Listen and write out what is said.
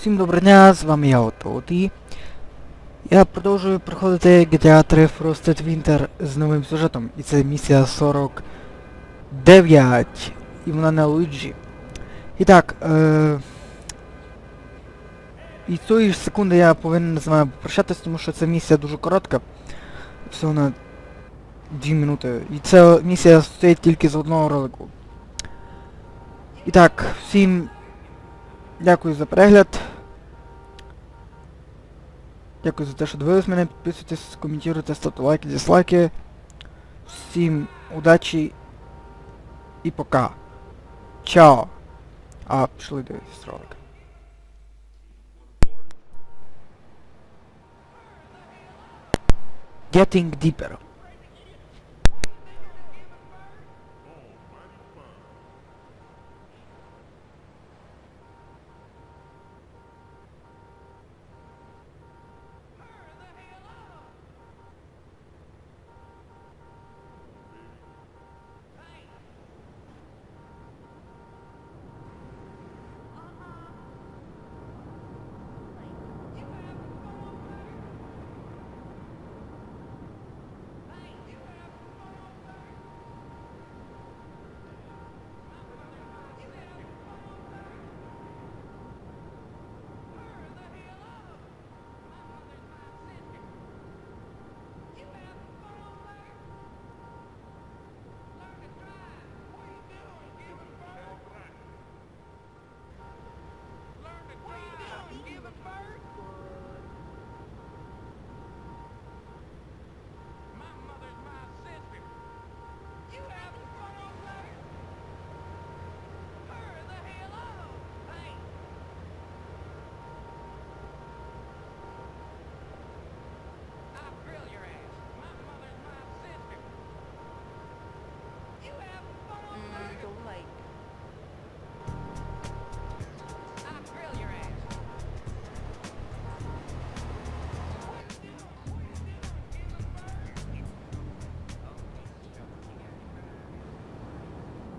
Всім доброго дня, з вами я Ототі. Я продовжую проходити GTA 3 Frosted Winter з новим сюжетом. І це місія 49. І вона на Луїджі. І так, е... І цієї ж секунди я повинен з вами попрощатись, тому що ця місія дуже коротка. Всього на 2 минути. І ця місія стоїть тільки з одного ролику. І так, всім дякую за перегляд. Дякую за те, що дивились мене, підписуйтесь, коментуйте, ставте лайки, дизлайки. Всім удачі і пока. Чао. А, пішли дивитись ролик. Getting deeper.